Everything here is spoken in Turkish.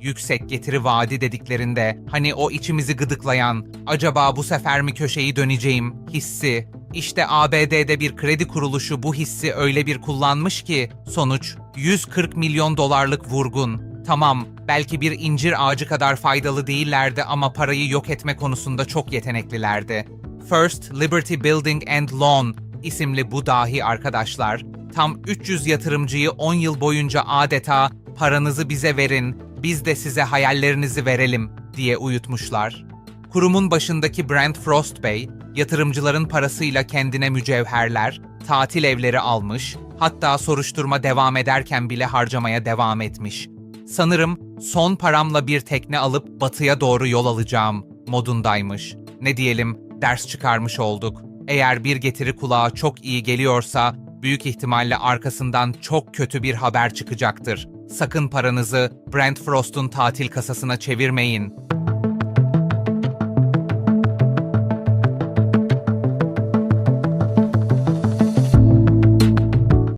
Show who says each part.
Speaker 1: yüksek getiri vaadi dediklerinde hani o içimizi gıdıklayan acaba bu sefer mi köşeyi döneceğim hissi. İşte ABD'de bir kredi kuruluşu bu hissi öyle bir kullanmış ki sonuç 140 milyon dolarlık vurgun. Tamam, belki bir incir ağacı kadar faydalı değillerdi ama parayı yok etme konusunda çok yeteneklilerdi. First Liberty Building and Loan isimli bu dahi arkadaşlar, tam 300 yatırımcıyı 10 yıl boyunca adeta paranızı bize verin, biz de size hayallerinizi verelim diye uyutmuşlar. Kurumun başındaki Brent Frost Bey, yatırımcıların parasıyla kendine mücevherler, tatil evleri almış, hatta soruşturma devam ederken bile harcamaya devam etmiş. Sanırım son paramla bir tekne alıp batıya doğru yol alacağım modundaymış. Ne diyelim, ders çıkarmış olduk. Eğer bir getiri kulağa çok iyi geliyorsa, büyük ihtimalle arkasından çok kötü bir haber çıkacaktır. Sakın paranızı Brent Frost'un tatil kasasına çevirmeyin.